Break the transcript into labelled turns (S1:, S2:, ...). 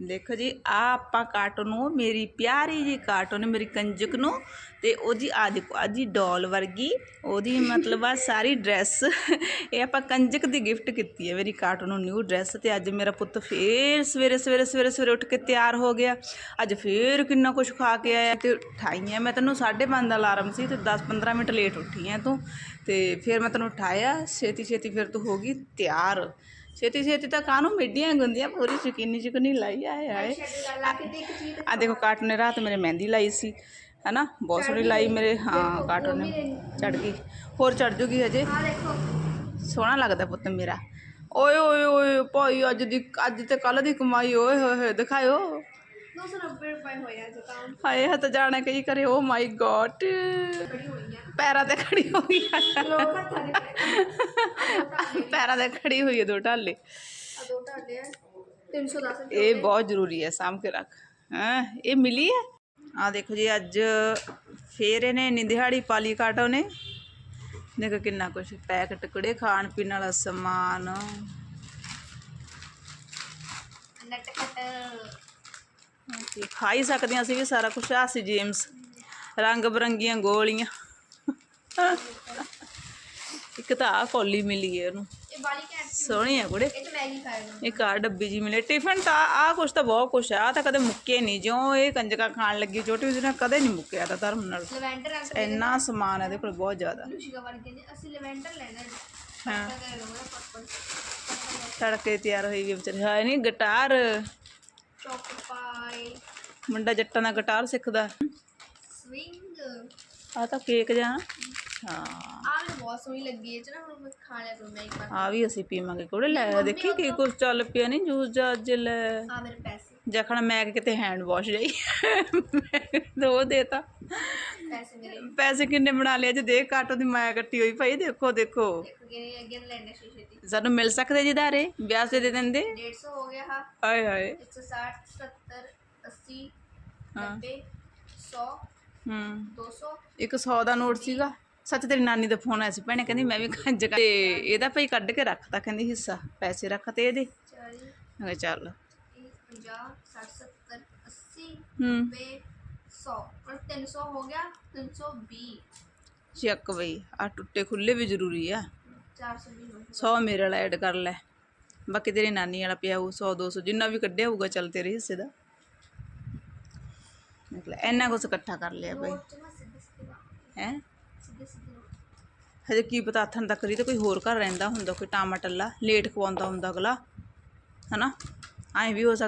S1: ਦੇਖੋ ਜੀ ਆ ਆਪਾਂ ਕਾਟੋ ਨੂੰ, ਮੇਰੀ ਪਿਆਰੀ ਜੀ ਕਾਟੋ ਮੇਰੀ ਕੰਜਕ ਨੂੰ ਤੇ ਉਹਦੀ ਆ ਦੇਖੋ ਆ ਜੀ ਡੋਲ ਵਰਗੀ, ਉਹਦੀ ਮਤਲਬ ਆ ਸਾਰੀ ਡਰੈਸ ਇਹ ਆਪਾਂ ਕੰਜਕ ਦੀ ਗਿਫਟ ਕੀਤੀ ਹੈ ਮੇਰੀ ਕਾਟੋ ਨੂੰ ਨਿਊ ਡਰੈਸ ਤੇ ਅੱਜ ਮੇਰਾ ਪੁੱਤ ਫੇਰ ਸਵੇਰੇ ਸਵੇਰੇ ਸਵੇਰੇ ਸਵੇਰੇ ਉੱਠ ਕੇ ਤਿਆਰ ਹੋ ਗਿਆ। ਅੱਜ ਫੇਰ ਕਿੰਨਾ ਕੁਝ ਖਾ ਕੇ ਆਇਆ ਤੇ ਉਠਾਈ ਹੈ। ਮੈਂ ਤੈਨੂੰ 5:30 ਦਾ ਅਲਾਰਮ ਸੀ ਤੇ 10-15 ਮਿੰਟ ਲੇਟ ਉੱਠੀ ਹੈ ਤੂੰ ਤੇ ਫਿਰ ਮੈਂ ਤੈਨੂੰ ਉਠਾਇਆ ਛੇਤੀ ਛੇਤੀ ਫਿਰ ਤੂੰ ਹੋ ਗਈ ਤਿਆਰ। ਛੇਤੀ ਛੇਤੀ ਤਾਂ ਕਾਹਨੂੰ ਮਿੱਡੀਆਂ ਗੁੰਦੀਆਂ ਪੂਰੀ ਚੁਕੀਨੀ ਚੁਕਨੀ ਲਾਈ ਆਏ ਆਏ। ਆ ਦੇਖੋ ਕਾਟਨ ਨੇ ਰਾਤ ਮੇਰੇ ਮਹਿੰਦੀ ਲਾਈ ਸੀ ਹੈਨਾ? ਬਹੁਤ ਸੋਹਣੀ ਲਾਈ ਮੇਰੇ ਹਾਂ ਕਾਟਨ ਨੇ। ਚੜ ਗਈ। ਹੋਰ ਚੜ ਜੂਗੀ ਹਜੇ? ਸੋਹਣਾ ਲੱਗਦਾ ਪੁੱਤ ਮੇਰਾ। ਓਏ ਓਏ ਓਏ ਭਾਈ ਅੱਜ ਦੀ ਅੱਜ ਤੇ ਕੱਲ ਦੀ ਕਮਾਈ ਓਏ ਹੋਏ ਹੋਏ ਦਿਖਾਇਓ।
S2: 290 ਰੁਪਏ ਹੋਇਆ ਅੱਜ ਤਾਂ।
S1: ਹਾਏ ਹੱਥ ਜਾਣਾ ਕਈ ਕਰੇ ਓ ਮਾਈ ਗॉड ਪੈਰਾਂ ਤੇ ਖੜੀ ਹੋ ਗਈ ਪੈਰਾਂ ਤੇ ਖੜੀ ਹੋਈ ਹੈ ਦੋ ਢਾਲੇ।
S2: ਆ ਦੋ ਢਾਲੇ ਆ 310 ਰੁਪਏ
S1: ਇਹ ਬਹੁਤ ਜ਼ਰੂਰੀ ਹੈ ਸਾਂਭ ਕੇ ਰੱਖ। ਹਾਂ ਇਹ ਮਿਲੀ ਹੈ ਆ ਦੇਖੋ ਜੀ ਅੱਜ ਫੇਰ ਇਹਨੇ ਇੰਨੀ ਦਿਹਾੜੀ ਪਾਲੀ ਕਾਟੋ ਨੇ ਦੇਖੋ ਕਿੰਨਾ ਕੁਛ ਪੈਕ ਟੁਕੜੇ ਖਾਣ ਪੀਣ ਵਾਲਾ ਸਮਾਨ। ਖਾ ਹੀ ਸਕਦੇ ਹਾਂ ਅਸੀਂ ਵੀ ਸਾਰਾ ਕੁਝ ਆ ਸੀ ਜੇਮਸ। ਰੰਗ ਬਰੰਗੀਆਂ ਗੋਲੀਆਂ। ਇੱਕ ਤਾਂ ਆ ਕੌਲੀ ਮਿਲੀ ਹੈ ਉਹਨੂੰ।
S2: ਇਹ ਵਾਲੀ ਘੈਂਟ
S1: ਸੋਹਣੀ ਹੈ ਕੁੜੇ।
S2: ਇਹ ਤਾਂ ਮੈਗੀ ਖਾਏਗਾ
S1: ਇੱਕ ਆ ਡੱਬੀ ਜੀ ਮਿਲੇ। ਟਿਫਨ ਤਾਂ ਆ ਕੁਛ ਤਾਂ ਬਹੁਤ ਕੁਛ ਆ। ਆਹ ਤਾਂ ਕਦੇ ਮੁੱਕੇ ਨਹੀਂ। ਜਿਉਂ ਇਹ ਕੰਜਕਾ ਖਾਣ ਲੱਗੀ ਛੋਟੀ ਜਿਹੀ ਨਾਲ ਕਦੇ ਨਹੀਂ ਮੁੱਕਿਆ ਤਾਂ ਧਰਮ ਨਾਲ।
S2: ਲਵੈਂਡਰ
S1: ਇੰਨਾ ਸਮਾਨ ਇਹਦੇ ਕੋਲ ਬਹੁਤ ਜ਼ਿਆਦਾ।
S2: ਲੁਸ਼ਿਕਾ ਵਰਗੇ ਨੇ ਅਸੀਂ ਲਵੈਂਡਰ ਲੈਣਾ ਹੈ।
S1: ਹਾਂ
S2: ਤਾਂ ਲੋਗਾ ਪਰਪਲ
S1: ਤੜਕੇ ਤਿਆਰ ਹੋਈ ਵੀ ਵਿਚਾਰੀ। ਹਾਏ ਨਹੀਂ ਗਿਟਾਰ।
S2: ਚੌਕ ਪਾਈ
S1: ਮੁੰਡਾ ਜੱਟਾਂ ਦਾ ਗਿਟਾਰ ਸਿੱਖਦਾ।
S2: ਸਵਿੰਗ
S1: ਆ ਤਾਂ ਕੇਕ ਜਾਂ ਹਾਂ।
S2: ਆ ਮੈਨੂੰ ਬਹੁਤ ਸੋਹਣੀ ਲੱਗੀ ਇਹ ਚ ਨਾ ਹੁਣ ਮੈਂ ਖਾ ਲਿਆ ਕਰੂੰ ਮੈਂ ਇੱਕ ਵਾਰ।
S1: ਆ ਵੀ ਅਸੀਂ ਪੀਵਾਂਗੇ ਕੋੜੇ ਲੈ ਦੇਖੀ ਕੀ ਕੁਛ ਚੱਲ ਪਿਆ ਨਹੀਂ ਜੂਸ ਜਾ ਅੱਜ ਲੈ।
S2: ਆ ਮੇਰੇ ਪੈਸੇ।
S1: ਜਖਣ ਮੈਂ ਕਿਤੇ ਹੈਂਡ ਵਾਸ਼ ਜਾਈ। ਦੋ ਦੇਤਾ।
S2: ਪੈਸੇ ਮੇਰੇ।
S1: ਪੈਸੇ ਕਿੰਨੇ ਬਣਾ ਲਿਆ ਜੇ ਦੇਖ ਕਾਟੋ ਦੀ ਮਾਇਆ ਕੱਟੀ ਹੋਈ ਭਾਈ ਦੇਖੋ ਦੇਖੋ। ਸਾਨੂੰ ਮਿਲ ਸਕਦੇ ਜੀ ਧਾਰੇ ਵਿਆਹ ਤੇ ਦੇ ਦਿੰਦੇ।
S2: 150 ਹੋ ਗਿਆ ਹਾਂ।
S1: ਹਾਏ।
S2: 160 70 80
S1: ਹਾਂ।
S2: 90 100
S1: ਹੂੰ।
S2: 200
S1: ਇੱਕ 100 ਦਾ ਨੋਟ ਸੀਗਾ। ਸੱਚ ਤੇਰੀ ਨਾਨੀ ਦਾ ਫੋਨ ਆਇਆ ਸੀ, ਭੈਣੇ ਕਹਿੰਦੀ ਮੈਂ ਵੀ ਖੰਜ ਤੇ ਇਹਦਾ ਭਾਈ ਕੱਢ ਕੇ ਰੱਖਤਾ ਕਹਿੰਦੀ ਹਿੱਸਾ, ਪੈਸੇ ਰੱਖ ਤੇ ਇਹਦੇ। ਮੈਂ ਕਿਹਾ ਚੱਲ।
S2: 50 60 70 80
S1: ਹੂੰ।
S2: 90 100 ਪਰ 300 ਹੋ ਗਿਆ 320
S1: ਚੱਕ ਬਈ ਆ ਟੁੱਟੇ ਖੁੱਲੇ ਵੀ ਜ਼ਰੂਰੀ ਆ।
S2: 420 ਹੋ
S1: 100 ਮੇਰੇ ਵਾਲਾ ਐਡ ਕਰ ਲੈ। ਬਾਕੀ ਤੇਰੀ ਨਾਨੀ ਵਾਲਾ ਪਿਆ ਉਹ 100 200 ਜਿੰਨਾ ਵੀ ਕੱਢਿਆ ਹੋਊਗਾ ਚੱਲ ਤੇਰੇ ਹਿੱਸੇ ਦਾ। ਨਿਕਲ ਇੰਨਾ ਕੁਛ ਇਕੱਠਾ ਕਰ ਲਿਆ ਬਈ। ਹੈ?
S2: ਸਿੱਧੇ ਸਿੱਧੇ
S1: ਹਜੇ ਕੀ ਪਤਾ ਹੱਥਾਂ ਤੱਕ ਕਰੀ ਤੇ ਕੋਈ ਹੋਰ ਘਰ ਰਹਿੰਦਾ ਹੁੰਦਾ, ਕੋਈ ਟਾਮਾ ਟੱਲਾ, ਲੇਟ ਖਵਾਉਂਦਾ ਹੁੰਦਾ ਅਗਲਾ, ਹਨਾ? ਐਂ ਵੀ ਹੋ ਸਕਦਾ